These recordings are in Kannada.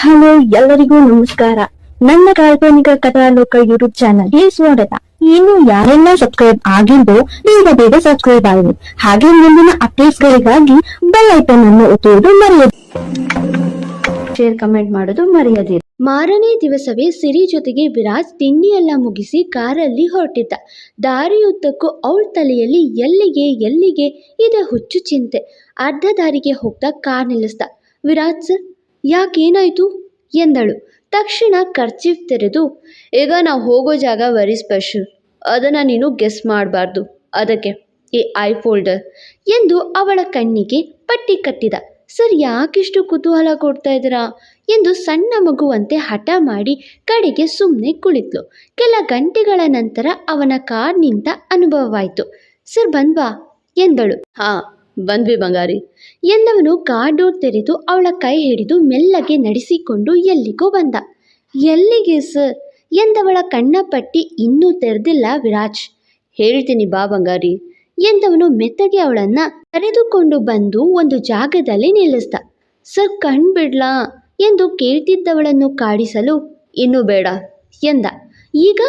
ಹಲೋ, ಎಲ್ಲರಿಗೂ ನಮಸ್ಕಾರ. ನನ್ನ ಕಾಲ್ಪನಿಕ ಕಥಾಲೋಕ ಯೂಟ್ಯೂಬ್ ಚಾನಲ್ಗೆ ಸ್ವಾಗತ. ಇನ್ನು ಯಾರೆಲ್ಲ ಸಬ್ಸ್ಕ್ರೈಬ್ ಆಗಿದ್ದು ಬೇಗ ಬೇಗ ಸಬ್ಸ್ಕ್ರೈಬ್ ಆಗಿ. ಹಾಗೆ ಮುಂದಿನ ಅಪ್ಡೇಟ್ಸ್ ಗಳಿಗಾಗಿ ಬೆಲ್ ಐಕನ್ ಅನ್ನು ಒತ್ತುವುದು ಮರೆಯದು ಶೇರ್ ಕಮೆಂಟ್ ಮಾಡೋದು ಮರೆಯದಿರಿ. ಮಾರನೇ ದಿವಸವೇ ಸಿರಿ ಜೊತೆಗೆ ವಿರಾಜ್ ತಿಂಡಿಯೆಲ್ಲ ಮುಗಿಸಿ ಕಾರಲ್ಲಿ ಹೊರಟಿದ್ದ. ದಾರಿಯುದ್ದಕ್ಕೂ ಅವಳ ತಲೆಯಲ್ಲಿ ಎಲ್ಲಿಗೆ ಎಲ್ಲಿಗೆ ಇದೆ ಹುಚ್ಚು ಚಿಂತೆ. ಅರ್ಧ ದಾರಿಗೆ ಹೋಗ್ತಾ ಕಾರ್ ನಿಲ್ಲಿಸ್ದ. ವಿರಾಜ್ ಸರ್ ಯಾಕೇನಾಯ್ತು? ಎಂದಳು. ತಕ್ಷಣ ಕರ್ಚೀಫ್ ತೆರೆದು, ಈಗ ನಾವು ಹೋಗೋ ಜಾಗ ವೆರಿ ಸ್ಪೆಷಲ್ ಅದನ್ನು ನೀನು ಗೆಸ್ ಮಾಡಬಾರ್ದು. ಅದಕ್ಕೆ, ಈ ಐ ಫೋಲ್ಡರ್ ಎಂದು ಅವಳ ಕಣ್ಣಿಗೆ ಪಟ್ಟಿ ಕಟ್ಟಿದ. ಸರ್, ಯಾಕಿಷ್ಟು ಕುತೂಹಲ ಕೊಡ್ತಾ ಇದ್ದೀರಾ? ಎಂದು ಸಣ್ಣ ಮಗುವಂತೆ ಹಠ ಮಾಡಿ ಕಡೆಗೆ ಸುಮ್ಮನೆ ಕುಳಿತ್ಲು. ಕೆಲ ಗಂಟೆಗಳ ನಂತರ ಅವನ ಕಾರ್ ಅನುಭವವಾಯಿತು. ಸರ್, ಬಂದ್ವಾ? ಎಂದಳು. ಹಾ. ಬಂದ್ವಿ ಬಂಗಾರಿ. ಎಂದವನು ಕಾಡು ತೆರೆದು ಅವಳ ಕೈ ಹಿಡಿದು ಮೆಲ್ಲಗೆ ನಡೆಸಿಕೊಂಡು ಎಲ್ಲಿಗೋ ಬಂದ. ಎಲ್ಲಿಗೆ ಸರ್? ಎಂದವಳ ಕಣ್ಣ ಪಟ್ಟಿ ಇನ್ನೂ ತೆರೆದಿಲ್ಲ ವಿರಾಜ್. ಹೇಳ್ತೀನಿ ಬಾ ಬಂಗಾರಿ. ಎಂದವನು ಮೆತ್ತಗೆ ಅವಳನ್ನ ಕರೆದುಕೊಂಡು ಬಂದು ಒಂದು ಜಾಗದಲ್ಲಿ ನಿಲ್ಲಿಸ್ದ. ಸರ್ ಕಣ್ಬಿಡ್ಲಾ ಎಂದು ಕೇಳ್ತಿದ್ದವಳನ್ನು ಕಾಡಿಸಲು ಇನ್ನೂ ಬೇಡ ಎಂದ. ಈಗ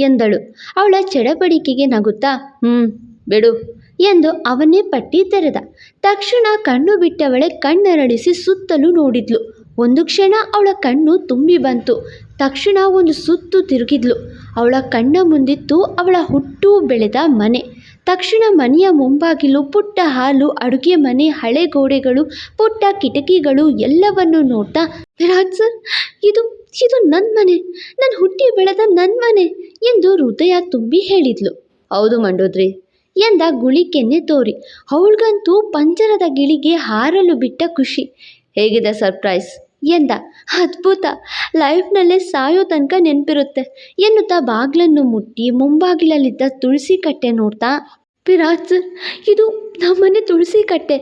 ಎಂದಳು. ಅವಳ ಚಡಪಡಿಕೆಗೆ ನಗುತ್ತಾ, ಹ್ಮ್, ಬಿಡು. ಎಂದು ಅವನೇ ಪಟ್ಟಿ ತೆರೆದ. ತಕ್ಷಣ ಕಣ್ಣು ಬಿಟ್ಟವಳೆ ಕಣ್ಣರಳಿಸಿ ಸುತ್ತಲೂ ನೋಡಿದ್ಲು. ಒಂದು ಕ್ಷಣ ಅವಳ ಕಣ್ಣು ತುಂಬಿ ಬಂತು. ತಕ್ಷಣ ಒಂದು ಸುತ್ತು ತಿರುಗಿದ್ಲು. ಅವಳ ಕಣ್ಣ ಮುಂದಿತ್ತು ಅವಳ ಹುಟ್ಟು ಬೆಳೆದ ಮನೆ. ತಕ್ಷಣ ಮನೆಯ ಮುಂಬಾಗಿಲು, ಪುಟ್ಟ ಹಾಲು, ಅಡುಗೆ ಮನೆ, ಹಳೆ ಗೋಡೆಗಳು, ಪುಟ್ಟ ಕಿಟಕಿಗಳು ಎಲ್ಲವನ್ನು ನೋಡ್ತಾ ವಿರಾಜ್ ಸರ್, ಇದು ಇದು ನನ್ನ ಮನೆ. ನನ್ನ ಹುಟ್ಟಿ ಬೆಳೆದ ನನ್ನ ಮನೆ ಎಂದು ಹೃದಯ ತುಂಬಿ ಹೇಳಿದ್ಲು. ಹೌದು ಮಂಡೋದ್ರಿ. ಎಂದ ಗುಳಿಕೆನ್ನೆ ತೋರಿ. ಅವಳಿಗಂತೂ ಪಂಜರದ ಗಿಳಿಗೆ ಹಾರಲು ಬಿಟ್ಟ ಖುಷಿ. ಹೇಗಿದೆ ಸರ್ಪ್ರೈಸ್ ಎಂದ. ಅದ್ಭುತ. ಲೈಫ್ನಲ್ಲೇ ಸಾಯೋ ತನಕ ನೆನಪಿರುತ್ತೆ. ಎನ್ನುತ್ತಾ ಬಾಗ್ಲನ್ನು ಮುಟ್ಟಿ ಮುಂಬಾಗಿಲಲ್ಲಿದ್ದ ತುಳಸಿ ಕಟ್ಟೆ ನೋಡ್ತಾ ಸರ್ ಇದು ನಮ್ಮನೆ ತುಳಸಿ ಕಟ್ಟೆ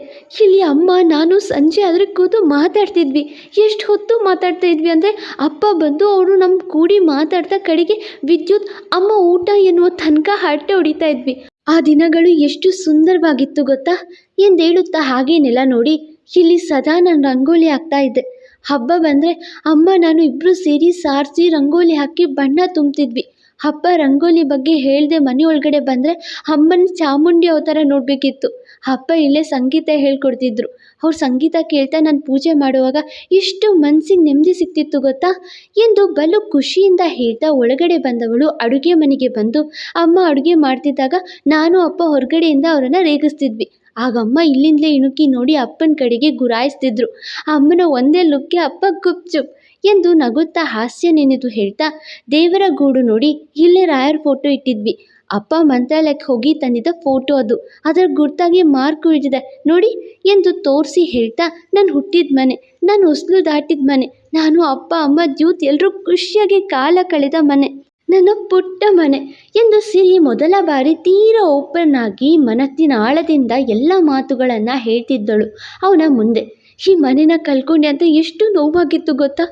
ಇಲ್ಲಿ ಅಮ್ಮ, ನಾನು ಸಂಜೆ ಆದರೆ ಕೂತು ಮಾತಾಡ್ತಿದ್ವಿ. ಎಷ್ಟು ಹೊತ್ತು ಮಾತಾಡ್ತಾ ಇದ್ವಿ ಅಂದರೆ ಅಪ್ಪ ಬಂದು ಅವರು ನಮ್ಮ ಕೂಡಿ ಮಾತಾಡ್ತಾ ಕಡೆಗೆ ವಿದ್ಯುತ್, ಅಮ್ಮ ಊಟ ಎನ್ನುವ ತನಕ ಹರಟೆ ಹೊಡಿತಾ ಇದ್ವಿ. ಆ ದಿನಗಳು ಎಷ್ಟು ಸುಂದರವಾಗಿತ್ತು ಗೊತ್ತಾ? ಎಂದೇಳುತ್ತಾ ಹಾಗೆ ನೆಲ ನೋಡಿ. ಇಲ್ಲಿ ಸದಾ ನಾನು ರಂಗೋಲಿ ಹಾಕ್ತಾ ಇದ್ದೆ ಹಬ್ಬ ಬಂದರೆ ಅಮ್ಮ, ನಾನು ಇಬ್ಬರು ಸೇರಿ ಸಾರಿಸಿ ರಂಗೋಲಿ ಹಾಕಿ ಬಣ್ಣ ತುಂಬ್ತಿದ್ವಿ. ಹಬ್ಬ ರಂಗೋಲಿ ಬಗ್ಗೆ ಹೇಳದೆ ಮನೆ ಒಳಗಡೆ ಬಂದರೆ ಅಮ್ಮನ ಚಾಮುಂಡಿ ಅವತಾರ ನೋಡಬೇಕಿತ್ತು. ಹಬ್ಬ ಇಲ್ಲೇ ಸಂಗೀತ ಹೇಳ್ಕೊಡ್ತಿದ್ರು. ಅವ್ರು ಸಂಗೀತ ಕೇಳ್ತಾ ನಾನು ಪೂಜೆ ಮಾಡುವಾಗ ಎಷ್ಟು ಮನ್ಸಿಗೆ ನೆಮ್ಮದಿ ಸಿಗ್ತಿತ್ತು ಗೊತ್ತಾ? ಎಂದು ಬಲು ಖುಷಿಯಿಂದ ಹೇಳ್ತಾ ಒಳಗಡೆ ಬಂದವಳು ಅಡುಗೆ ಮನೆಗೆ ಬಂದು ಅಮ್ಮ ಅಡುಗೆ ಮಾಡ್ತಿದ್ದಾಗ ನಾನು ಅಪ್ಪ ಹೊರಗಡೆಯಿಂದ ಅವರನ್ನು ರೇಗಿಸ್ತಿದ್ವಿ. ಆಗ ಅಮ್ಮ ಇಲ್ಲಿಂದಲೇ ಇಣುಕಿ ನೋಡಿ ಅಪ್ಪನ ಕಡೆಗೆ ಗುರಾಯಿಸ್ತಿದ್ರು. ಅಮ್ಮನ ಒಂದೇ ಲುಕ್ಕೆ ಅಪ್ಪ ಗುಪ್ಚುಪ್ ಎಂದು ನಗುತ್ತಾ ಹಾಸ್ಯ ನೆನೆದು ಹೇಳ್ತಾ, ದೇವರ ಗೂಡು ನೋಡಿ ಇಲ್ಲೇ ರಾಯರ್ ಫೋಟೋ ಇಟ್ಟಿದ್ವಿ. ಅಪ್ಪ ಮಂತ್ರಾಲಯಕ್ಕೆ ಹೋಗಿ ತಂದಿದ್ದ ಫೋಟೋ ಅದು. ಅದರ ಗುರ್ತಾಗಿ ಮಾರ್ಕ್ ಉಳಿದಿದೆ. ನೋಡಿ, ಎಂದು ತೋರಿಸಿ ಹೇಳ್ತಾ, ನಾನು ಹುಟ್ಟಿದ ಮನೆ, ನಾನು ಹೊಸ್ಲು ದಾಟಿದ ಮನೆ, ನಾನು ಅಪ್ಪ, ಅಮ್ಮ ಜ್ಯೂತ್ ಎಲ್ಲರೂ ಖುಷಿಯಾಗಿ ಕಾಲ ಕಳೆದ ಮನೆ. ನನ್ನ ಪುಟ್ಟ ಮನೆ ಎಂದು ಸಿರಿ ಮೊದಲ ಬಾರಿ ತೀರಾ ಓಪನ್ ಆಗಿ ಮನಸ್ಸಿನ ಆಳದಿಂದ ಎಲ್ಲ ಮಾತುಗಳನ್ನು ಹೇಳ್ತಿದ್ದಳು. ಅವನ ಮುಂದೆ ಈ ಮನೆನ ಕಳ್ಕೊಂಡೆ ಅಂತ ಎಷ್ಟು ನೋವಾಗಿತ್ತು ಗೊತ್ತಾ?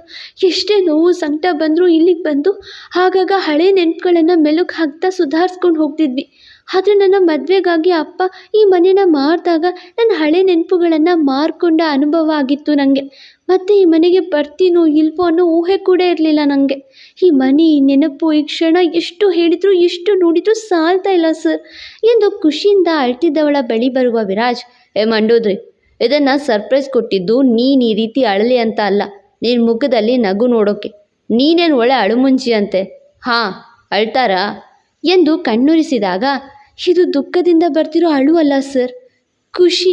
ಎಷ್ಟೇ ನೋವು ಸಂಕಟ ಬಂದರೂ ಇಲ್ಲಿಗೆ ಬಂದು ಆಗಾಗ ಹಳೆ ನೆನಪುಗಳನ್ನು ಮೆಲುಕು ಹಾಕ್ತಾ ಸುಧಾರಿಸ್ಕೊಂಡು ಹೋಗ್ತಿದ್ವಿ. ಆದರೆ ನನ್ನ ಮದುವೆಗಾಗಿ ಅಪ್ಪ ಈ ಮನೆನ ಮಾರಿದಾಗ ನನ್ನ ಹಳೆ ನೆನಪುಗಳನ್ನು ಮಾರ್ಕೊಂಡ ಅನುಭವ ಆಗಿತ್ತು ನನಗೆ ಮತ್ತು ಈ ಮನೆಗೆ ಬರ್ತೀನೋ ಇಲ್ವೋ ಅನ್ನೋ ಊಹೆ ಕೂಡ ಇರಲಿಲ್ಲ ನನಗೆ ಈ ಮನೆ, ಈ ನೆನಪು, ಈ ಕ್ಷಣ ಎಷ್ಟು ಹೇಳಿದರೂ, ಎಷ್ಟು ನೋಡಿದರೂ ಸಾಲ್ತಾ ಇಲ್ಲ ಸರ್. ಎಂದು ಖುಷಿಯಿಂದ ಅಳ್ತಿದ್ದವಳ ಬಳಿ ಬರುವ ವಿರಾಜ್, ಏ ಮಂಡೋದ್ರಿ ಇದನ್ನು ಸರ್ಪ್ರೈಸ್ ಕೊಟ್ಟಿದ್ದು, ನೀನು ಈ ರೀತಿ ಅಳಲಿ ಅಂತ ಅಲ್ಲ. ನಿನ್ನ ಮುಖದಲ್ಲಿ ನಗು ನೋಡೋಕೆ. ನೀನೇನು ಒಳ್ಳೆ ಅಳುಮುಂಚಿ ಅಂತೆ ಹಾಂ, ಅಳ್ತಾರಾ? ಎಂದು ಕಣ್ಣುರಿಸಿದಾಗ, ಇದು ದುಃಖದಿಂದ ಬರ್ತಿರೋ ಅಳು ಅಲ್ಲ ಸರ್ ಖುಷಿ,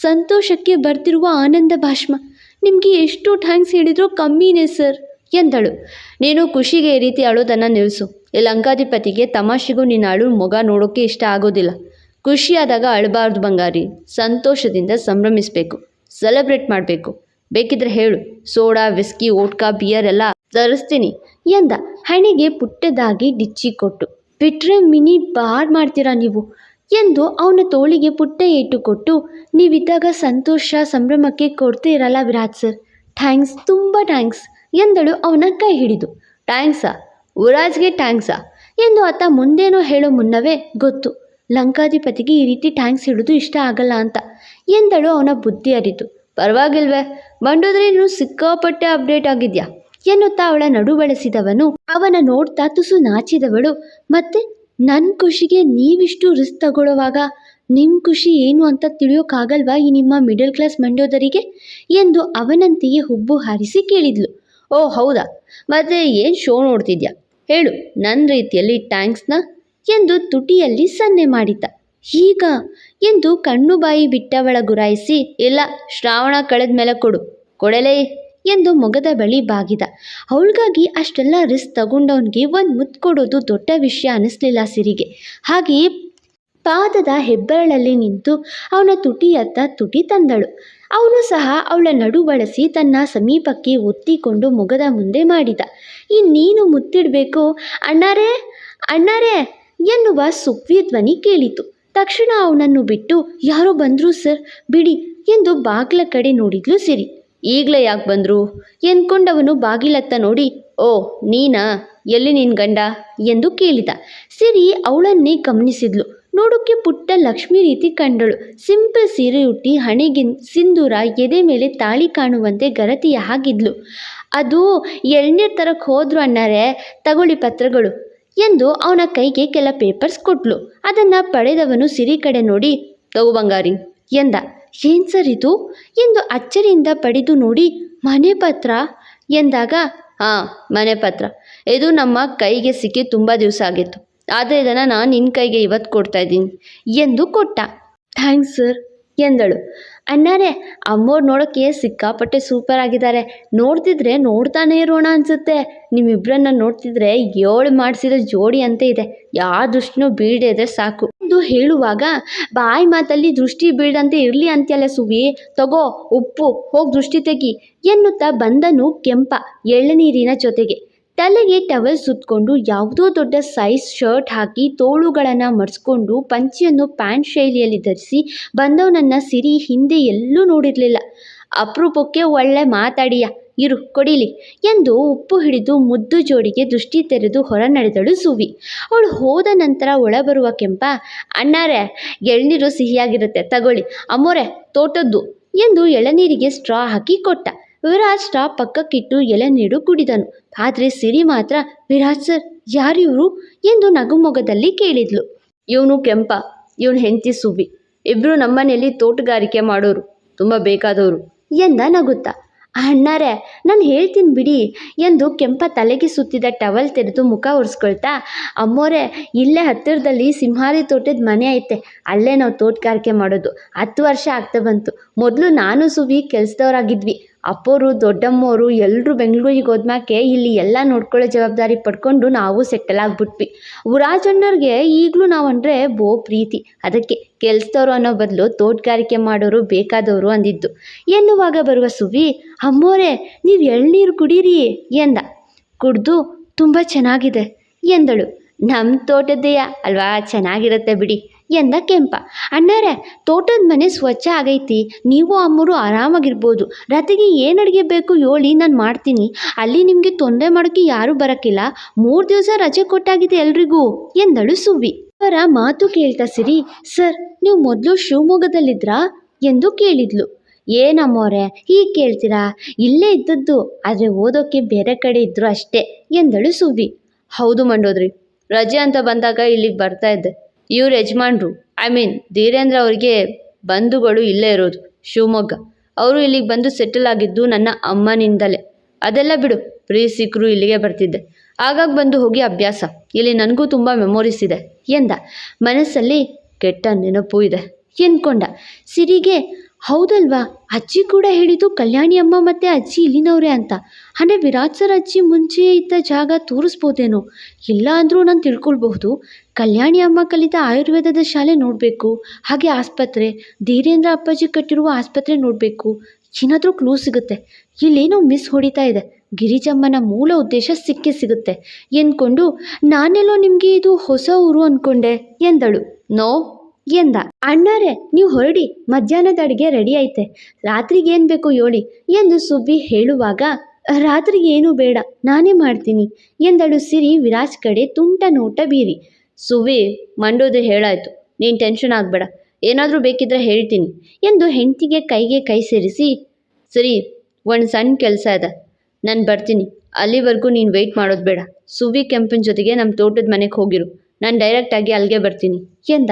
ಸಂತೋಷಕ್ಕೆ ಬರ್ತಿರುವ ಆನಂದ ಭಾಷ್ಮ. ನಿಮಗೆ ಎಷ್ಟು ಥ್ಯಾಂಕ್ಸ್ ಹೇಳಿದರೂ ಕಮ್ಮಿನೇ ಸರ್ ಎಂದಳು. ನೀನು ಖುಷಿಗೆ ಈ ರೀತಿ ಅಳೋದನ್ನು ನಿಲ್ಲಿಸು ಈ ಲಂಕಾಧಿಪತಿಗೆ ತಮಾಷೆಗೂ ನಿನ್ನ ಅಳು ಮೊಗ ನೋಡೋಕ್ಕೆ ಇಷ್ಟ ಆಗೋದಿಲ್ಲ. ಖುಷಿಯಾದಾಗ ಅಳಬಾರ್ದು ಬಂಗಾರಿ, ಸಂತೋಷದಿಂದ ಸಂಭ್ರಮಿಸಬೇಕು ಸೆಲೆಬ್ರೇಟ್ ಮಾಡಬೇಕು. ಬೇಕಿದ್ರೆ ಹೇಳು, ಸೋಡಾ ವಿಸ್ಕಿ ಓಟ್ಕಾ ಬಿಯರ್ ಎಲ್ಲ ತರಿಸ್ತೀನಿ ಎಂದ. ಹಣೆಗೆ ಪುಟ್ಟದಾಗಿ ಡಿಚ್ಚಿ ಕೊಟ್ಟು, ಬಿಟ್ರೆ ಮಿನಿ ಬಾರ್ ಮಾಡ್ತೀರಾ ನೀವು ಎಂದು ಅವನ ತೋಳಿಗೆ ಪುಟ್ಟ ಏಟು ಕೊಟ್ಟು, ನೀವಿದ್ದಾಗ ಸಂತೋಷ ಸಂಭ್ರಮಕ್ಕೆ ಕೊಡ್ತೇ ಇರಲ್ಲ ವಿರಾಟ್ ಸರ್ ಥ್ಯಾಂಕ್ಸ್ ತುಂಬ ಥ್ಯಾಂಕ್ಸ್ ಎಂದಳು ಅವನ ಕೈ ಹಿಡಿದು. ಥ್ಯಾಂಕ್ಸಾ ಥ್ಯಾಂಕ್ಸ್ ಥ್ಯಾಂಕ್ಸಾ ಎಂದು ಆತ ಮುಂದೇನೋ ಹೇಳೋ ಮುನ್ನವೇ ಗೊತ್ತು. ಲಂಕಾಧಿಪತಿಗೆ ಈ ರೀತಿ ಟ್ಯಾಂಕ್ಸ್ ಇಡೋದು ಇಷ್ಟ ಆಗಲ್ಲ ಅಂತ. ಎಂದಳು ಅವನ ಬುದ್ಧಿ ಅರಿತು. ಪರವಾಗಿಲ್ವೇ, ಬಂಡೋದ್ರೆ ಸಿಕ್ಕಾಪಟ್ಟೆ ಅಪ್ಡೇಟ್ ಆಗಿದ್ಯಾ? ಎನ್ನುತ್ತಾ ಅವಳ ನಡು ಬಳಸಿದವನು. ಅವನ ನೋಡ್ತಾ ತುಸು ನಾಚಿದವಳು. ಮತ್ತೆ ನನ್ನ ಖುಷಿಗೆ ನೀವಿಷ್ಟು ರಿಸ್ಕ್ ತಗೊಳ್ಳುವಾಗ ನಿಮ್ಮ ಖುಷಿ ಏನು ಅಂತ ತಿಳಿಯೋಕ್ಕಾಗಲ್ವಾ ಈ ನಿಮ್ಮ ಮಿಡಲ್ ಕ್ಲಾಸ್ ಮಂಡೋದರಿಗೆ ಎಂದು ಅವನಂತೆಯೇ ಹುಬ್ಬು ಹಾರಿಸಿ ಕೇಳಿದ್ಲು. ಓ ಹೌದಾ? ಮತ್ತೆ ಏನು ಶೋ ನೋಡ್ತಿದ್ಯಾ? ಹೇಳು ನನ್ನ ರೀತಿಯಲ್ಲಿ ಟ್ಯಾಂಕ್ಸ್ನ ಎಂದು ತುಟಿಯಲ್ಲಿ ಸನ್ನೆ ಮಾಡಿದ. ಈಗ ಎಂದು ಕಣ್ಣು ಬಾಯಿ ಬಿಟ್ಟವಳ ಗುರಾಯಿಸಿ, ಇಲ್ಲ, ಶ್ರಾವಣ ಕಳೆದ ಮೇಲೆ ಕೊಡು, ಕೊಡಲೇ, ಎಂದು ಮೊಗದ ಬಳಿ ಬಾಗಿದ. ಅವಳಿಗಾಗಿ ಅಷ್ಟೆಲ್ಲ ರಿಸ್ಕ್ ತಗೊಂಡವನಿಗೆ ಒಂದು ಮುತ್ತು ಕೊಡೋದು ದೊಡ್ಡ ವಿಷಯ ಅನ್ನಿಸ್ಲಿಲ್ಲ ಸಿರಿಗೆ. ಹಾಗೆಯೇ ಪಾದದ ಹೆಬ್ಬೆರಳಲ್ಲಿ ನಿಂತು ಅವನ ತುಟಿಯತ್ತ ತುಟಿ ತಂದಳು. ಅವನು ಸಹ ಅವಳ ನಡು ಬಳಸಿ ತನ್ನ ಸಮೀಪಕ್ಕೆ ಒತ್ತಿಕೊಂಡು ಮೊಗದ ಮುಂದೆ ಮಾಡಿದ. ಇನ್ನೇನು ಮುತ್ತಿಡಬೇಕು? ಅಣ್ಣಾರೇ ಅಣ್ಣಾರೇ ಎನ್ನುವ ಸುವ್ವಿ ಧ್ವನಿ ಕೇಳಿತು. ತಕ್ಷಣ ಅವನನ್ನು ಬಿಟ್ಟು, ಯಾರೋ ಬಂದರು ಸರ್, ಬಿಡಿ ಎಂದು ಬಾಗಿಲ ಕಡೆ ನೋಡಿದ್ಲು ಸಿರಿ. ಈಗಲೇ ಯಾಕೆ ಬಂದರು? ಎಂದ್ಕೊಂಡವನು ಬಾಗಿಲತ್ತ ನೋಡಿ, ಓ, ನೀನಾ? ಎಲ್ಲಿ ನಿನ್ನ ಗಂಡ? ಎಂದು ಕೇಳಿದ. ಸಿರಿ ಅವಳನ್ನೇ ಗಮನಿಸಿದ್ಲು. ನೋಡೋಕ್ಕೆ ಪುಟ್ಟ ಲಕ್ಷ್ಮಿ ರೀತಿ ಕಂಡಳು. ಸಿಂಪಲ್ ಸೀರೆ ಉಟ್ಟಿ ಹಣೆಗೆ ಸಿಂಧೂರ ಎದೆ ಮೇಲೆ ತಾಳಿ ಕಾಣುವಂತೆ ಗರತಿಯ ಹಾಗಿದ್ಲು ಅದು ಎರಡನೇ ತರಕ್ಕೆ ಹೋದ್ರು ಅಣ್ಣಾರೆ, ತಗೊಳ್ಳಿ ಪತ್ರಗಳು. ಎಂದು ಅವನ ಕೈಗೆ ಕೆಲ ಪೇಪರ್ಸ್ ಕೊಟ್ಲು. ಅದನ್ನು ಪಡೆದವನು ಸಿರಿ ಕಡೆ ನೋಡಿ, ತಗೋ ಬಂಗಾರಿ, ಎಂದ. ಏನ್ ಸರ್ ಇದು? ಎಂದು ಅಚ್ಚರಿಯಿಂದ ಪಡೆದು ನೋಡಿ, ಮನೆ ಪತ್ರ? ಎಂದಾಗ ಹಾಂ ಮನೆ ಪತ್ರ. ಇದು ನಮ್ಮ ಕೈಗೆ ಸಿಕ್ಕಿ ತುಂಬ ದಿವಸ ಆಗಿತ್ತು. ಆದರೆ ಇದನ್ನು ನಾನು ನಿನ್ನ ಕೈಗೆ ಇವತ್ತು ಕೊಡ್ತಾ ಇದ್ದೀನಿ, ಎಂದು ಕೊಟ್ಟ. ಥ್ಯಾಂಕ್ಸ್ ಸರ್, ಎಂದಳು. ಅಣ್ಣಾರೇ, ಅಮ್ಮೋರು ನೋಡೋಕ್ಕೆ ಸಿಕ್ಕಾಪಟ್ಟೆ ಸೂಪರ್ ಆಗಿದ್ದಾರೆ. ನೋಡ್ತಿದ್ರೆ ನೋಡ್ತಾನೆ ಇರೋಣ ಅನ್ಸುತ್ತೆ. ನಿಮ್ಮಿಬ್ಬರನ್ನ ನೋಡ್ತಿದ್ರೆ ಏಳು ಮಾಡಿಸಿದ ಜೋಡಿ ಅಂತ ಇದೆ. ಯಾವ ದೃಷ್ಟಿನೂ ಬೀಳದೆ ಸಾಕು. ಎಂದು ಹೇಳುವಾಗ, ಬಾಯಿ ಮಾತಲ್ಲಿ ದೃಷ್ಟಿ ಬೀಳದಂತೆ ಇರಲಿ ಅಂತ್ಯಲ್ಲ ಸುವಿ. ತಗೋ, ಉಪ್ಪು, ಹೋಗಿ ದೃಷ್ಟಿ ತೆಗಿ ಎನ್ನುತ್ತಾ ಬಂದನು ಕೆಂಪ ಎಳ್ನೀರಿನ ಜೊತೆಗೆ. ತಲೆಗೆ ಟವಲ್ ಸುತ್ತಕೊಂಡು ಯಾವುದೋ ದೊಡ್ಡ ಸೈಜ್ ಶರ್ಟ್ ಹಾಕಿ ತೋಳುಗಳನ್ನು ಮಡಿಸ್ಕೊಂಡು ಪಂಚಿಯನ್ನು ಪ್ಯಾಂಟ್ ಶೈಲಿಯಲ್ಲಿ ಧರಿಸಿ ಬಂದವನನ್ನ ಸಿರಿ ಹಿಂದೆ ಎಲ್ಲೂ ನೋಡಿರಲಿಲ್ಲ. ಅಪರೂಪಕ್ಕೆ ಒಳ್ಳೆ ಮಾತಾಡಿಯ. ಇರು, ಕೊಡಿಲಿ ಎಂದು ಉಪ್ಪು ಹಿಡಿದು ಮುದ್ದು ಜೋಡಿಗೆ ದೃಷ್ಟಿ ತೆರೆದು ಹೊರ ನಡೆದಳು ಸುವಿ. ಅವಳು ಹೋದ ನಂತರ ಒಳಬರುವ ಕೆಂಪ, ಅಣ್ಣಾರೇ, ಎಳ್ನೀರು ಸಿಹಿಯಾಗಿರುತ್ತೆ, ತಗೊಳ್ಳಿ. ಅಮ್ಮೋರೆ, ತೋಟದ್ದು ಎಂದು ಎಳನೀರಿಗೆ ಸ್ಟ್ರಾ ಹಾಕಿ ಕೊಟ್ಟ. ವಿರಾಜ್ ಸ್ಟಾಪ್ ಪಕ್ಕಕ್ಕಿಟ್ಟು ಎಲೆ ನೀಡು ಕುಡಿದನು. ಆದರೆ ಸಿರಿ ಮಾತ್ರ, ವಿರಾಜ್ ಸರ್, ಯಾರಿವರು? ಎಂದು ನಗುಮೊಗದಲ್ಲಿ ಕೇಳಿದ್ಲು. ಇವನು ಕೆಂಪ, ಇವನು ಹೆಂಡತಿ ಸುಬ್ಬಿ. ಇಬ್ಬರು ನಮ್ಮನೆಯಲ್ಲಿ ತೋಟಗಾರಿಕೆ ಮಾಡೋರು, ತುಂಬ ಬೇಕಾದವರು, ಎಂದ ನಗುತ್ತಾ. ಅಣ್ಣಾರೆ, ನಾನು ಹೇಳ್ತೀನಿ ಬಿಡಿ, ಎಂದು ಕೆಂಪ ತಲೆಗೆ ಸುತ್ತಿದ ಟವಲ್ ತೆರೆದು ಮುಖ ಒರೆಸ್ಕೊಳ್ತಾ, ಅಮ್ಮೋರೆ, ಇಲ್ಲೇ ಹತ್ತಿರದಲ್ಲಿ ಸಿಂಹಾರಿ ತೋಟದ ಮನೆ ಐತೆ. ಅಲ್ಲೇ ನಾವು ತೋಟಗಾರಿಕೆ ಮಾಡೋದು. ಹತ್ತು ವರ್ಷ ಆಗ್ತಾ ಬಂತು. ಮೊದಲು ನಾನು ಸುವಿ ಕೆಲಸದವ್ರಾಗಿದ್ವಿ. ಅಪ್ಪೋರು, ದೊಡ್ಡಮ್ಮೋರು ಎಲ್ಲರೂ ಬೆಂಗಳೂರಿಗೆ ಹೋದ್ಮ್ಯಾಕೆ ಇಲ್ಲಿ ಎಲ್ಲ ನೋಡ್ಕೊಳ್ಳೋ ಜವಾಬ್ದಾರಿ ಪಡ್ಕೊಂಡು ನಾವು ಸೆಟ್ಟಲ್ ಆಗಿಬಿಟ್ವಿ. ಊರಾಜಣ್ಣವ್ರಿಗೆ ಈಗಲೂ ನಾವು ಅಂದರೆ ಬೋ ಪ್ರೀತಿ. ಅದಕ್ಕೆ ಕೆಲ್ಸದವ್ರು ಅನ್ನೋ ಬದಲು ತೋಟಗಾರಿಕೆ ಮಾಡೋರು ಬೇಕಾದವರು ಅಂದಿದ್ದು. ಎನ್ನುವಾಗ ಬರುವ ಸುವಿ, ಅಮ್ಮೋರೆ, ನೀವು ಎಳ್ನೀರು ಕುಡೀರಿ ಎಂದ. ಕುಡ್ದು, ತುಂಬ ಚೆನ್ನಾಗಿದೆ ಎಂದಳು. ನಮ್ಮ ತೋಟದ್ದೆಯ ಅಲ್ವಾ? ಚೆನ್ನಾಗಿರುತ್ತೆ ಬಿಡಿ ಎಂದ ಕೆಂಪ. ಅಣ್ಣಾರೆ, ತೋಟದ ಮನೆ ಸ್ವಚ್ಛ ಆಗೈತಿ. ನೀವು ಅಮ್ಮರು ಆರಾಮಾಗಿರ್ಬೋದು. ರಾತ್ರಿಗೆ ಏನು ಅಡುಗೆ ಬೇಕು ಹೇಳಿ ನಾನು ಮಾಡ್ತೀನಿ. ಅಲ್ಲಿ ನಿಮಗೆ ತೊಂದರೆ ಮಾಡೋಕ್ಕೆ ಯಾರೂ ಬರೋಕ್ಕಿಲ್ಲ ಮೂರು ದಿವಸ ರಜೆ ಕೊಟ್ಟಾಗಿದೆ ಎಲ್ರಿಗೂ, ಎಂದಳು ಸುವ್ವಿ. ಅವರ ಮಾತು ಕೇಳ್ತಾ ಸಿರಿ. ಸರ್, ನೀವು ಮೊದಲು ಶಿವಮೊಗ್ಗದಲ್ಲಿದ್ರಾ? ಎಂದು ಕೇಳಿದ್ಲು. ಏನಮ್ಮೋರೆ ಹೀಗೆ ಕೇಳ್ತೀರಾ? ಇಲ್ಲೇ ಇದ್ದದ್ದು, ಆದರೆ ಓದೋಕ್ಕೆ ಬೇರೆ ಕಡೆ ಇದ್ರು ಅಷ್ಟೇ, ಎಂದಳು ಸುವಿ ಹೌದು ಮಂಡೋದ್ರಿ. ರಜೆ ಅಂತ ಬಂದಾಗ ಇಲ್ಲಿಗೆ ಬರ್ತಾ ಇದ್ದೆ. ಇವ್ರ ಯಜಮಾನ್ರು ಐ ಮೀನ್ ಧೀರೇಂದ್ರ ಅವರಿಗೆ ಬಂಧುಗಳು ಇಲ್ಲೇ ಇರೋದು, ಶಿವಮೊಗ್ಗ. ಅವರು ಇಲ್ಲಿಗೆ ಬಂದು ಸೆಟಲ್ ಆಗಿದ್ದು ನನ್ನ ಅಮ್ಮನಿಂದಲೇ. ಅದೆಲ್ಲ ಬಿಡು ಪ್ರೀಸಿಕ್ರು ಇಲ್ಲಿಗೆ ಬರ್ತಿದ್ದೆ. ಆಗಾಗ ಬಂದು ಹೋಗಿ ಅಭ್ಯಾಸ. ಇಲ್ಲಿ ನನಗೂ ತುಂಬ ಮೆಮೊರೀಸ್ ಇದೆ, ಎಂದ. ಮನಸ್ಸಲ್ಲಿ ಕೆಟ್ಟ ನೆನಪು ಇದೆ, ಎಂದ್ಕೊಂಡ. ಸಿರಿಗೆ, ಹೌದಲ್ವಾ? ಅಜ್ಜಿ ಕೂಡ ಹೇಳಿದ್ದು ಕಲ್ಯಾಣಿ ಅಮ್ಮ ಮತ್ತು ಅಜ್ಜಿ ಇಲ್ಲಿನವರೇ ಅಂತ. ಅಂದರೆ ವಿರಾಟ್ ಸರ್ ಅಜ್ಜಿ ಮುಂಚೆ ಇದ್ದ ಜಾಗ ತೋರಿಸ್ಬೋದೇನೋ? ಇಲ್ಲ ಅಂದರೂ ನಾನು ತಿಳ್ಕೊಳ್ಬಹುದು. ಕಲ್ಯಾಣಿ ಅಮ್ಮ ಕಲಿತ ಆಯುರ್ವೇದದ ಶಾಲೆ ನೋಡಬೇಕು. ಹಾಗೆ ಆಸ್ಪತ್ರೆ, ಧೀರೇಂದ್ರ ಅಪ್ಪಾಜಿ ಕಟ್ಟಿರುವ ಆಸ್ಪತ್ರೆ ನೋಡಬೇಕು. ಏನಾದರೂ ಕ್ಲೂ ಸಿಗುತ್ತೆ. ಇಲ್ಲೇನೋ ಮಿಸ್ ಹೊಡಿತಾ ಇದೆ. ಗಿರಿಜಮ್ಮನ ಮೂಲ ಉದ್ದೇಶ ಸಿಕ್ಕೇ ಸಿಗುತ್ತೆ ಎಂದ್ಕೊಂಡು, ನಾನೆಲ್ಲೋ ನಿಮಗೆ ಇದು ಹೊಸ ಊರು ಅಂದ್ಕೊಂಡೆ ಎಂದಳು. ನೋ ಎಂದ. ಅಣ್ಣಾರೆ, ನೀವು ಹೊರಡಿ. ಮಧ್ಯಾಹ್ನದ ಅಡುಗೆ ರೆಡಿ ಐತೆ. ರಾತ್ರಿಗೆ ಏನು ಬೇಕು ಹೇಳಿ ಎಂದು ಸುಬ್ಬಿ ಹೇಳುವಾಗ, ರಾತ್ರಿಗೆ ಏನೂ ಬೇಡ, ನಾನೇ ಮಾಡ್ತೀನಿ ಎಂದಳು ಸಿರಿ ವಿರಾಜ್ ಕಡೆ ತುಂಟ ನೋಟ ಬೀರಿ. ಸುವಿ, ಮಂಡೋದು ಹೇಳಾಯ್ತು. ನೀನು ಟೆನ್ಷನ್ ಆಗಬೇಡ. ಏನಾದರೂ ಬೇಕಿದ್ರೆ ಹೇಳ್ತೀನಿ. ಎಂದು ಹೆಂಡತಿಗೆ ಕೈಗೆ ಕೈ ಸೇರಿಸಿ, ಸರಿ, ಒಂದು ಸಣ್ಣ ಕೆಲಸ ಇದೆ. ನಾನು ಬರ್ತೀನಿ. ಅಲ್ಲಿವರೆಗೂ ನೀನು ವೆಯ್ಟ್ ಮಾಡೋದು ಬೇಡ. ಸುವಿ ಕೆಂಪನ ಜೊತೆಗೆ ನಮ್ಮ ತೋಟದ ಮನೆಗೆ ಹೋಗಿರು. ನಾನು ಡೈರೆಕ್ಟಾಗಿ ಅಲ್ಲಿಗೆ ಬರ್ತೀನಿ ಎಂದ.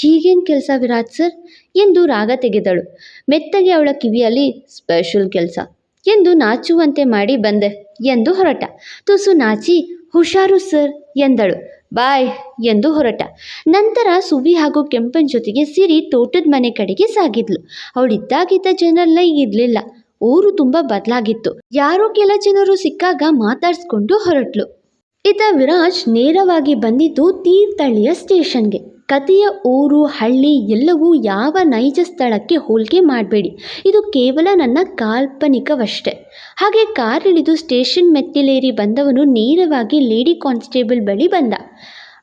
ಹೀಗೇನು ಕೆಲಸ ವಿರಾಜ್ ಸರ್? ಎಂದು ರಾಗ ತೆಗೆದಳು. ಮೆತ್ತಗೆ ಅವಳ ಕಿವಿಯಲ್ಲಿ ಸ್ಪೆಷಲ್ ಕೆಲಸ. ಎಂದು ನಾಚುವಂತೆ ಮಾಡಿ ಬಂದೆ ಎಂದು ಹೊರಟ. ತುಸು ನಾಚಿ, ಹುಷಾರು ಸರ್, ಎಂದಳು. ಬಾಯ್ ಎಂದು ಹೊರಟ. ನಂತರ ಸುವಿ ಹಾಗೂ ಕೆಂಪನ್ ಜೊತೆಗೆ ಸಿರಿ ತೋಟದ ಮನೆ ಕಡೆಗೆ ಸಾಗಿದ್ಲು. ಅವಳಿದ್ದಾಗಿದ್ದ ಜನರೆಲ್ಲ ಇರಲಿಲ್ಲ. ಊರು ತುಂಬಾ ಬದಲಾಗಿತ್ತು. ಯಾರೋ ಕೆಲ ಜನರು ಸಿಕ್ಕಾಗ ಮಾತಾಡ್ಸ್ಕೊಂಡು ಹೊರಟ್ಲು. ಇತ ವಿರಾಜ್ ನೇರವಾಗಿ ಬಂದಿದ್ದು ತೀರ್ಥಹಳ್ಳಿಯ ಸ್ಟೇಷನ್ಗೆ. ಕಥೆಯ ಊರು, ಹಳ್ಳಿ ಎಲ್ಲವೂ ಯಾವ ನೈಜ ಸ್ಥಳಕ್ಕೆ ಹೋಲಿಕೆ ಮಾಡಬೇಡಿ. ಇದು ಕೇವಲ ನನ್ನ ಕಾಲ್ಪನಿಕವಷ್ಟೇ. ಹಾಗೆ ಕಾರಿಳಿದು ಸ್ಟೇಷನ್ ಮೆತ್ತಿಲೇರಿ ಬಂದವನು ನೇರವಾಗಿ ಲೇಡಿ ಕಾನ್ಸ್ಟೇಬಲ್ ಬಳಿ ಬಂದ.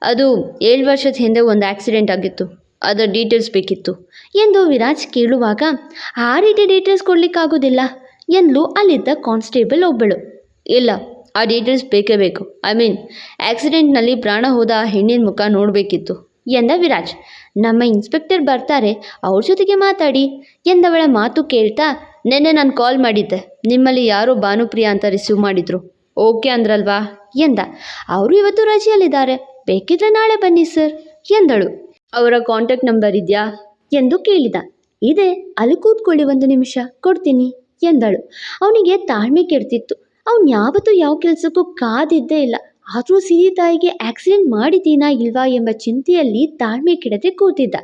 ಅದು ಏಳು ವರ್ಷದ ಹಿಂದೆ ಒಂದು ಆಕ್ಸಿಡೆಂಟ್ ಆಗಿತ್ತು. ಅದರ ಡೀಟೇಲ್ಸ್ ಬೇಕಿತ್ತು ಎಂದು ವಿರಾಜ್ ಕೇಳುವಾಗ ಆ ರೀತಿ ಡೀಟೇಲ್ಸ್ ಕೊಡಲಿಕ್ಕಾಗೋದಿಲ್ಲ ಎಂದಲು ಅಲ್ಲಿದ್ದ ಕಾನ್ಸ್ಟೇಬಲ್ ಒಬ್ಬಳು. ಇಲ್ಲ, ಆ ಡೀಟೇಲ್ಸ್ ಬೇಕೇ ಬೇಕು. ಐ ಮೀನ್, ಆಕ್ಸಿಡೆಂಟ್ನಲ್ಲಿ ಪ್ರಾಣ ಹೋದ ಹೆಣ್ಣಿನ ಮುಖ ನೋಡಬೇಕಿತ್ತು. ಎಂದ ವಿರಾಜ್, ನಮ್ಮ ಇನ್ಸ್ಪೆಕ್ಟರ್ ಬರ್ತಾರೆ, ಅವ್ರ ಜೊತೆಗೆ ಮಾತಾಡಿ. ಎಂದವಳ ಮಾತು ಕೇಳ್ತಾ ನೆನ್ನೆ ನಾನು ಕಾಲ್ ಮಾಡಿದ್ದೆ, ನಿಮ್ಮಲ್ಲಿ ಯಾರೋ ಭಾನುಪ್ರಿಯ ಅಂತ ರಿಸೀವ್ ಮಾಡಿದ್ರು. ಓಕೆ ಅಂದ್ರಲ್ವಾ? ಎಂದ, ಅವರು ಇವತ್ತು ರಜೆಯಲ್ಲಿದ್ದಾರೆ, ಬೇಕಿದ್ರೆ ನಾಳೆ ಬನ್ನಿ ಸರ್, ಎಂದಳು. ಅವರ ಕಾಂಟ್ಯಾಕ್ಟ್ ನಂಬರ್ ಇದೆಯಾ? ಎಂದು ಕೇಳಿದ. ಇದೆ, ಅಲ್ಲಿ ಕೂತ್ಕೊಳ್ಳಿ ಒಂದು ನಿಮಿಷ, ಕೊಡ್ತೀನಿ, ಎಂದಳು. ಅವನಿಗೆ ತಾಳ್ಮೆ ಕೆಡ್ತಿತ್ತು. ಅವನು ಯಾವತ್ತೂ ಯಾವ ಕೆಲಸಕ್ಕೂ ಕಾದಿದ್ದೇ ಇಲ್ಲ. ಆದರೂ ಸಿರಿ ತಾಯಿಗೆ ಆಕ್ಸಿಡೆಂಟ್ ಮಾಡಿದ್ದೀನಾ ಇಲ್ವಾ ಎಂಬ ಚಿಂತೆಯಲ್ಲಿ ತಾಳ್ಮೆ ಕೆಡದೆ ಕೂತಿದ್ದ.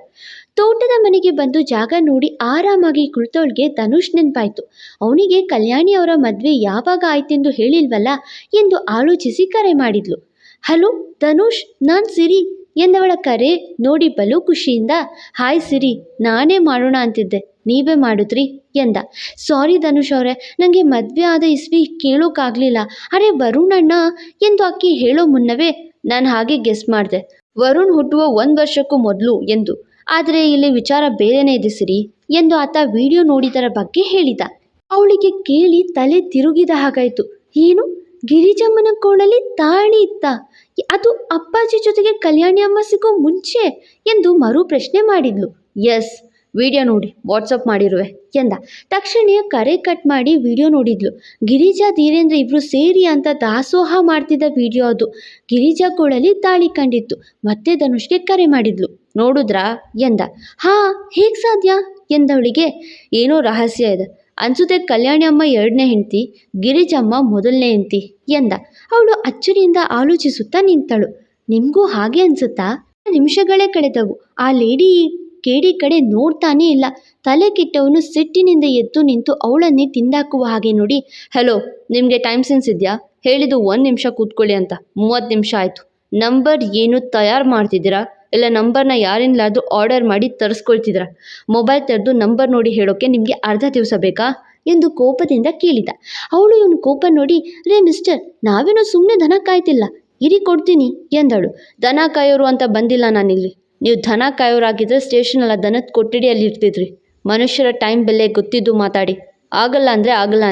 ತೋಟದ ಮನೆಗೆ ಬಂದು ಜಾಗ ನೋಡಿ ಆರಾಮಾಗಿ ಕುಳಿತವಳಿಗೆ ಧನುಷ್ ನೆನಪಾಯಿತು. ಅವನಿಗೆ ಕಲ್ಯಾಣಿ ಅವರ ಮದುವೆ ಯಾವಾಗ ಆಯ್ತೆಂದು ಹೇಳಿಲ್ವಲ್ಲ ಎಂದು ಆಲೋಚಿಸಿ ಕರೆ ಮಾಡಿದ್ಲು. ಹಲೋ, ಧನುಷ್, ನಾನು ಸಿರಿ ಎಂದವಳ ಕರೆ ನೋಡಿ ಬಲು ಖುಷಿಯಿಂದ, ಹಾಯ್ ಸಿರಿ, ನಾನೇ ಮಾಡೋಣ ಅಂತಿದ್ದೆ, ನೀವೇ ಮಾಡಿದ್ರಿ ಎಂದ. ಸಾರಿ ಧನುಷ್ ಅವರೇ ನನಗೆ ಮದುವೆ ಆದ ಇಸ್ವಿ ಕೇಳೋಕ್ಕಾಗಲಿಲ್ಲ ಅರೆ ವರುಣ್ ಅಣ್ಣ ಎಂದು ಅಕ್ಕಿ ಹೇಳೋ ಮುನ್ನವೇ ನಾನು ಹಾಗೆ ಗೆಸ್ ಮಾಡಿದೆ. ವರುಣ್ ಹುಟ್ಟುವ ಒಂದು ವರ್ಷಕ್ಕೂ ಮೊದಲು ಎಂದು. ಆದರೆ ಇಲ್ಲಿ ವಿಚಾರ ಬೇರೆನೇ ಇದೆ ಸಿರಿ ಎಂದು ಆತ ವಿಡಿಯೋ ನೋಡಿದರ ಬಗ್ಗೆ ಹೇಳಿದ. ಅವಳಿಗೆ ಕೇಳಿ ತಲೆ ತಿರುಗಿದ ಹಾಗಾಯಿತು. ಏನು? ಗಿರಿಜಮ್ಮನ ಕೋಣಲ್ಲಿ ತಾಳಿ ಇತ್ತ. ಅದು ಅಪ್ಪಾಜಿ ಜೊತೆಗೆ ಕಲ್ಯಾಣಿ ಅಮ್ಮ ಸಿಗೋ ಮುಂಚೆ ಎಂದು ಮರು ಪ್ರಶ್ನೆ ಮಾಡಿದ್ಲು. ಎಸ್, ವಿಡಿಯೋ ನೋಡಿ, ವಾಟ್ಸಪ್ ಮಾಡಿರುವೆ, ಎಂದ. ತಕ್ಷಣ ಕರೆ ಕಟ್ ಮಾಡಿ ವಿಡಿಯೋ ನೋಡಿದ್ಲು. ಗಿರಿಜಾ, ಧೀರೇಂದ್ರ ಇಬ್ರು ಸೇರಿ ಅಂತ ದಾಸೋಹ ಮಾಡ್ತಿದ್ದ ವಿಡಿಯೋ ಅದು. ಗಿರಿಜಾ ಕೋಳಲ್ಲಿ ತಾಳಿ ಕಂಡಿತ್ತು. ಮತ್ತೆ ಧನುಷ್ಗೆ ಕರೆ ಮಾಡಿದ್ಲು. ನೋಡಿದ್ರಾ, ಎಂದ. ಹಾ, ಹೇಗೆ ಸಾಧ್ಯ, ಎಂದವಳಿಗೆ ಏನೋ ರಹಸ್ಯ ಇದೆ. ಅನ್ಸುತ್ತೆ ಕಲ್ಯಾಣಿ ಅಮ್ಮ ಎರಡನೇ ಹೆಂಡತಿ ಗಿರಿಜಮ್ಮ ಮೊದಲನೇ ಹೆಂಡತಿ ಎಂದ. ಅವಳು ಅಚ್ಚರಿಯಿಂದ ಆಲೋಚಿಸುತ್ತಾ ನಿಂತಳು. ನಿಮಗೂ ಹಾಗೆ ಅನ್ಸುತ್ತಾ? ನಿಮಿಷಗಳೇ ಕಳೆದವು. ಆ ಲೇಡಿ ಕೇಡಿ ಕಡೆ ನೋಡ್ತಾನೆ ಇಲ್ಲ. ತಲೆ ಕೆಟ್ಟವನು ಸಿಟ್ಟಿನಿಂದ ಎದ್ದು ನಿಂತು ಅವಳನ್ನೇ ತಿಂದಾಕುವ ಹಾಗೆ ನೋಡಿ, ಹಲೋ, ನಿಮಗೆ ಟೈಮ್ ಸೆನ್ಸ್ ಇದೆಯಾ? ಹೇಳಿದ್ದು ಒಂದು ನಿಮಿಷ ಕೂತ್ಕೊಳ್ಳಿ ಅಂತ. ಮೂವತ್ತು ನಿಮಿಷ ಆಯಿತು. ನಂಬರ್ ಏನು ತಯಾರು ಮಾಡ್ತಿದ್ದೀರಾ? ಇಲ್ಲ ನಂಬರ್ನ ಯಾರಿಂದಲಾದರೂ ಆರ್ಡರ್ ಮಾಡಿ ತರಿಸ್ಕೊಳ್ತಿದ್ರ. ಮೊಬೈಲ್ ತೆರೆದು ನಂಬರ್ ನೋಡಿ ಹೇಳೋಕ್ಕೆ ನಿಮಗೆ ಅರ್ಧ ದಿವಸ ಬೇಕಾ? ಎಂದು ಕೋಪದಿಂದ ಕೇಳಿದ. ಅವಳು ಇವನು ಕೋಪ ನೋಡಿ, ರೇ ಮಿಸ್ಟರ್ ನಾವೇನೋ ಸುಮ್ಮನೆ ದನ ಕಾಯ್ತಿಲ್ಲ. ಇರಿ ಕೊಡ್ತೀನಿ, ಎಂದಳು. ದನ ಕಾಯೋರು ಅಂತ ಬಂದಿಲ್ಲ ನಾನಿಲ್ಲಿ. ನೀವು ದನ ಕಾಯೋರಾಗಿದ್ದರೆ ಸ್ಟೇಷನಲ್ಲ ದನದ ಕೊಠಡಿಯಲ್ಲಿ ಇರ್ತಿದ್ರಿ. ಮನುಷ್ಯರ ಟೈಮ್ ಬೆಲೆ ಗೊತ್ತಿದ್ದು ಮಾತಾಡಿ. ಆಗಲ್ಲ ಅಂದರೆ ಆಗಲ್ಲ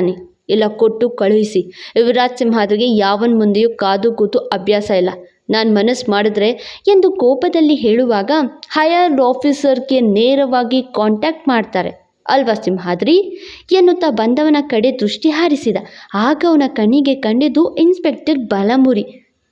ಇಲ್ಲ ಕೊಟ್ಟು ಕಳುಹಿಸಿ. ಯುವರಾಜ್ ಸಿಂಹಾದ್ರಿಗೆ ಯಾವನ ಮುಂದೆಯೂ ಕಾದು ಕೂತು ಅಭ್ಯಾಸ ಇಲ್ಲ. ನಾನು ಮನಸ್ಸು ಮಾಡಿದ್ರೆ ಎಂದು ಕೋಪದಲ್ಲಿ ಹೇಳುವಾಗ ಹೈಯರ್ ಆಫೀಸರ್ಗೆ ನೇರವಾಗಿ ಕಾಂಟ್ಯಾಕ್ಟ್ ಮಾಡ್ತಾರೆ. ಅಲ್ವಾ ಸಿಂಹಾದ್ರಿ? ಎನ್ನುತ್ತಾ ಬಂದವನ ಕಡೆ ದೃಷ್ಟಿ ಹಾರಿಸಿದ. ಆಗ ಅವನ ಕಣ್ಣಿಗೆ ಕಂಡಿದ್ದು ಇನ್ಸ್ಪೆಕ್ಟರ್ ಬಲಮುರಿ.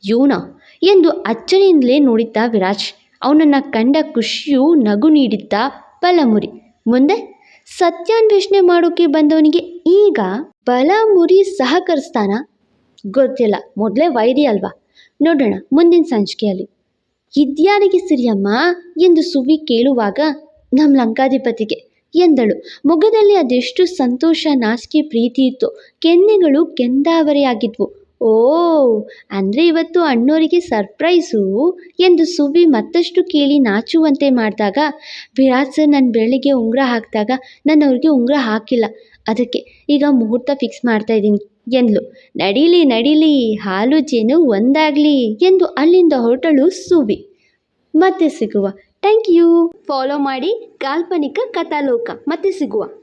ಯೂನಾ? ಎಂದು ಅಚ್ಚರಿಯಿಂದಲೇ ನೋಡಿದ್ದ ವಿರಾಜ್. ಅವನನ್ನು ಕಂಡ ಖುಷಿಯು ನಗು ನೀಡಿದ್ದ ಬಲಮುರಿ. ಮುಂದೆ? ಸತ್ಯಾನ್ವೇಷಣೆ ಮಾಡೋಕೆ ಬಂದವನಿಗೆ ಈಗ ಬಲಮುರಿ ಸಹಕರಿಸ್ತಾನ? ಗೊತ್ತಿಲ್ಲ. ಮೊದಲೇ ವೈರಿ ಅಲ್ವಾ? ನೋಡೋಣ ಮುಂದಿನ ಸಂಚಿಕೆಯಲ್ಲಿ. ಇದ್ಯಾರಿಗೆ ಸಿರಿಯಮ್ಮ? ಎಂದು ಸುವಿ ಕೇಳುವಾಗ ನಮ್ಮ ಲಂಕಾಧಿಪತಿಗೆ, ಎಂದಳು. ಮುಖದಲ್ಲಿ ಅದೆಷ್ಟು ಸಂತೋಷ, ನಾಚಿಕೆ, ಪ್ರೀತಿ ಇತ್ತು, ಕೆನ್ನೆಗಳು ಕೆಂದಾವರೆಯಾಗಿದ್ವು. ಓ, ಅಂದರೆ ಇವತ್ತು ಅಣ್ಣೋರಿಗೆ ಸರ್ಪ್ರೈಸು ಎಂದು ಸುವಿ ಮತ್ತಷ್ಟು ಕೇಳಿ ನಾಚುವಂತೆ ಮಾಡಿದಾಗ, ವಿರಾಜ್ ಸರ್ ನನ್ನ ಬೆಳ್ಳಿಗೆ ಉಂಗುರ ಹಾಕಿದಾಗ ನಾನು ಅವ್ರಿಗೆ ಉಂಗುರ ಹಾಕಿಲ್ಲ. ಅದಕ್ಕೆ ಈಗ ಮುಹೂರ್ತ ಫಿಕ್ಸ್ ಮಾಡ್ತಾ ಇದ್ದೀನಿ ಎಂದ್ಲು. ನಡೀಲಿ ನಡೀಲಿ, ಹಾಲು ಜೇನು ಒಂದಾಗಲಿ ಎಂದು ಅಲ್ಲಿಂದ ಹೊರಟಳು ಸುಬಿ ಮತ್ತೆ ಸಿಗುವ. ಥ್ಯಾಂಕ್ ಯು ಫಾಲೋ ಮಾಡಿ ಕಾಲ್ಪನಿಕ ಕಥಾಲೋಕ. ಮತ್ತೆ ಸಿಗುವ.